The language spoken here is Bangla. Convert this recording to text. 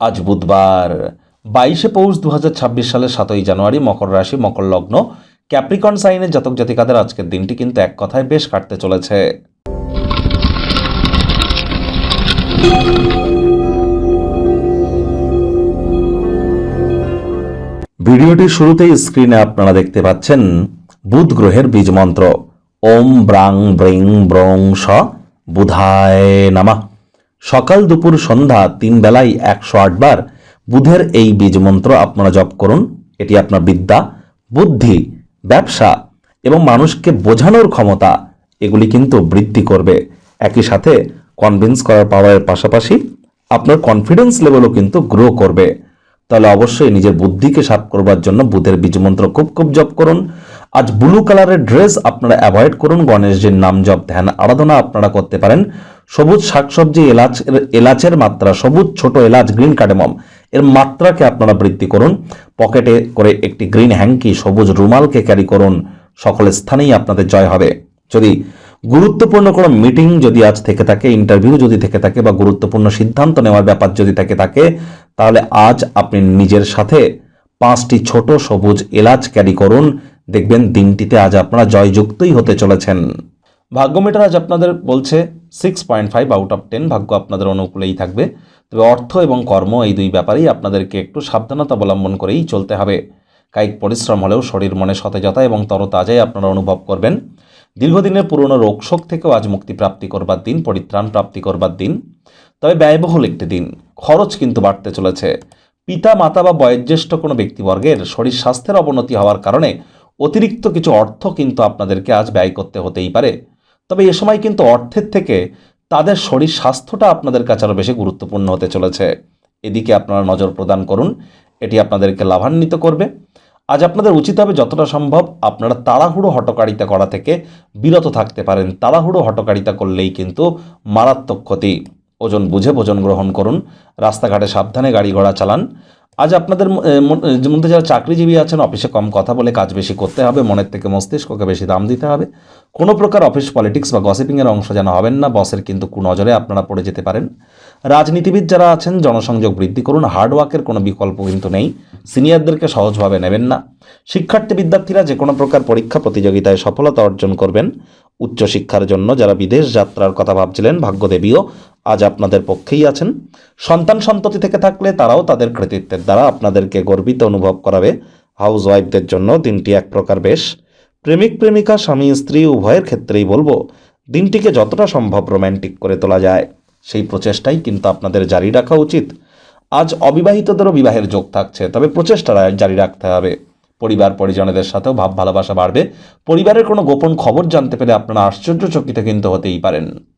আজ বুধবার, বাইশে পৌষ দু হাজার ছাব্বিশ সালের সাতই জানুয়ারি, মকর রাশি, মকর লগ্ন। ক্যাপ্রিকন সাইনের জাতক জাতিকাদের আজকের দিনটি কিন্তু এক কথায় বেশ কাটতে চলেছে। ভিডিওটির শুরুতেই স্ক্রিনে আপনারা দেখতে পাচ্ছেন বুধ গ্রহের বীজ মন্ত্র। ওম ব্রাং ব্রিং ব্রং স বুধায় নামা। সকাল দুপুর সন্ধ্যা তিন বেলায় একশো আটবার বুধের এই বীজ মন্ত্র আপনারা জপ করুন। এটি আপনার বিদ্যা, বুদ্ধি, ব্যবসা এবং মানুষকে বোঝানোর ক্ষমতা, এগুলি কিন্তু বৃদ্ধি করবে। একই সাথে কনভিন্স করার পাওয়ারের পাশাপাশি আপনার কনফিডেন্স লেভেলও কিন্তু গ্রো করবে। তাহলে অবশ্যই নিজের বুদ্ধিকে সাপ করবার জন্য বুধের বীজমন্ত্র খুব খুব জপ করুন। আজ ব্লু কালারের ড্রেস আপনারা অ্যাভয়েড করুন। গণেশজির নাম জপ ধ্যান আরাধনা আপনারা করতে পারেন। সবুজ শাকসবজি, এলাচ এলাচের মাত্রা, সবুজ ছোট এলাচ, গ্রিন কার্ডেমম, এর মাত্রাকে আপনারা বৃদ্ধি করুন। পকেটে করে একটি গ্রিন হ্যাঙ্কি, সবুজ রুমালকে ক্যারি করুন। সকল স্থানেই আপনাদের জয় হবে। যদি গুরুত্বপূর্ণ কোনো মিটিং যদি আজ থেকে থাকে, ইন্টারভিউ যদি থেকে থাকে বা গুরুত্বপূর্ণ সিদ্ধান্ত নেওয়ার ব্যাপার যদি থেকে থাকে, তাহলে আজ আপনি নিজের সাথে পাঁচটি ছোট সবুজ এলাচ ক্যারি করুন। দেখবেন দিনটিতে আজ আপনারা জয়যুক্তই হতে চলেছেন। ভাগ্য মিটার আজ আপনাদের বলছে six point five out of ten ভাগ্য আপনাদের অনুকূলেই থাকবে। তবে অর্থ এবং কর্ম এই দুই ব্যাপারেই আপনাদেরকে একটু সাবধানতা অবলম্বন করেই চলতে হবে। কায়িক পরিশ্রম হলেও শরীর মনে সতেজতা এবং তরতাজাই আপনারা অনুভব করবেন। দীর্ঘদিনের পুরনো রোগশোক থেকেও আজ মুক্তি প্রাপ্তি করবার দিন, পরিত্রাণ প্রাপ্তি করবার দিন। তবে ব্যয়বহুল একটি দিন। খরচ কিন্তু বাড়তে চলেছে। পিতা, মাতা বা বয়োজ্যেষ্ঠ কোনো ব্যক্তিবর্গের শরীর স্বাস্থ্যের অবনতি হওয়ার কারণে অতিরিক্ত কিছু অর্থ কিন্তু আপনাদেরকে আজ ব্যয় করতে হতেই পারে। তবে এ সময় কিন্তু অর্থের থেকে তাদের শরীর স্বাস্থ্যটা আপনাদের কাছে আরও বেশি গুরুত্বপূর্ণ হতে চলেছে। এদিকে আপনারা নজর প্রদান করুন, এটি আপনাদেরকে লাভান্বিত করবে। আজ আপনাদের উচিত হবে যতটা সম্ভব আপনারা তাড়াহুড়ো হটকারিতা করা থেকে বিরত থাকতে পারেন। তাড়াহুড়ো হটকারিতা করলেই কিন্তু মারাত্মক ক্ষতি। ওজন বুঝে ভোজন গ্রহণ করুন, রাস্তাঘাটে সাবধানে গাড়ি ঘোড়া চালান আজ আপনাদের মধ্যে যারা চাকরিজীবী আছেন অফিসে কম কথা বলে কাজ বেশি করতে হবে, মনের থেকে মস্তিষ্ককে বেশি দাম দিতে হবে। কোনো প্রকার অফিস পলিটিক্স বা গসিপিংয়ের অংশ যেন হবেন না বসের কিন্তু কুনজরে আপনারা পড়ে যেতে পারেন। রাজনীতিবিদ যারা আছেন, জনসংযোগ বৃদ্ধি করুন হার্ডওয়ার্কের কোনো বিকল্প কিন্তু নেই। সিনিয়রদেরকে সহজভাবে নেবেন না। শিক্ষার্থী বিদ্যার্থীরা যে কোনো প্রকার পরীক্ষা প্রতিযোগিতায় সফলতা অর্জন করবেন। উচ্চশিক্ষার জন্য যারা বিদেশ যাত্রার কথা ভাবছিলেন, ভাগ্যদেবীও আজ আপনাদের পক্ষেই আছেন। সন্তান সন্ততি থেকে থাকলে তারাও তাদের কৃতিত্বের দ্বারা আপনাদেরকে গর্বিত অনুভব করাবে। হাউস ওয়াইফদের জন্য দিনটি এক প্রকার বেশ। প্রেমিক, প্রেমিকা, স্বামী, স্ত্রী, উভয়ের ক্ষেত্রেই বলব, দিনটিকে যতটা সম্ভব রোম্যান্টিক করে তোলা যায়। সেই প্রচেষ্টাই কিন্তু আপনাদের জারি রাখা উচিত। আজ অবিবাহিতদেরও বিবাহের যোগ থাকছে, তবে প্রচেষ্টা জারি রাখতে হবে। পরিবার পরিজনদের সাথেও ভাব ভালোবাসা বাড়বে। পরিবারের কোনো গোপন খবর জানতে পেরে আপনারা আশ্চর্যচকিত কিন্তু হতেই পারেন।